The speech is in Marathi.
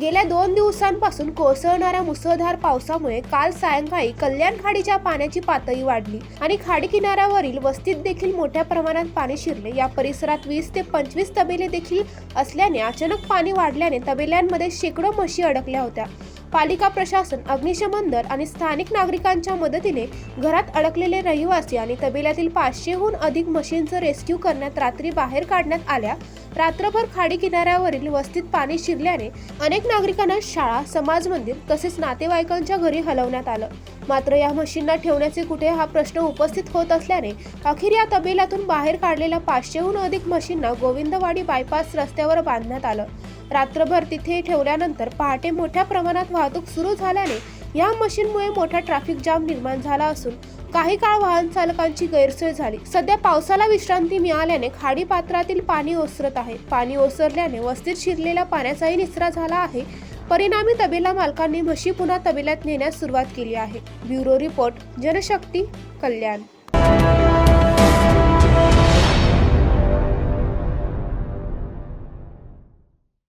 गेल्या दोन दिवसांपासून कोसळणाऱ्या मुसळधार पावसामुळे काल सायंकाळी कल्याण खाडीच्या पाण्याची पातळी वाढली आणि खाडी किनाऱ्यावरील वस्तीत देखील मोठ्या प्रमाणात पाणी शिरले. या परिसरात वीस ते पंचवीस तबेले देखील असल्याने अचानक पाणी वाढल्याने तबेल्यांमध्ये शेकडो म्हशी अडकल्या होत्या. पालिका प्रशासन अग्निशमन दल आणि स्थानिक नागरिकांच्या मदतीने घरात अडकलेले रहिवासी आणि तबेल्यातील पाचशेहून अधिक मशीनचं रेस्क्यू करण्यात रात्री बाहेर काढण्यात आल्या. रात्रभर खाडी किनाऱ्यावरील वस्तीत पाणी शिरल्याने अनेक नागरिकांना शाळा समाज मंदिर तसेच नातेवाईकांच्या घरी हलवण्यात आलं. मात्र या म्हशींना ठेवण्याचे कुठे हा प्रश्न उपस्थित होत असल्याने अखेर या तबेल्यातून बाहेर काढलेल्या पाचशेहून अधिक मशीनना गोविंदवाडी बायपास रस्त्यावर बांधण्यात आलं. रात्रभर तिथे ठेवल्यानंतर पहाटे मोठ्या प्रमाणात वाहतूक सुरू झाल्याने या मशीनमुळे मोठा ट्रॅफिक जाम निर्माण झाला असून काही काळ वाहन चालकांची गैरसोय झाली. सध्या पावसाला विश्रांती मिळाल्याने खाडी पात्रातील पाणी ओसरत आहे. पाणी ओसरल्याने वस्तीत शिरलेल्या पाण्याचाही निचरा झाला आहे. परिणामी तबेला मालकांनी म्हशी पुन्हा तबेल्यात नेण्यास सुरुवात केली आहे. Bureau report Janshakti Kalyan.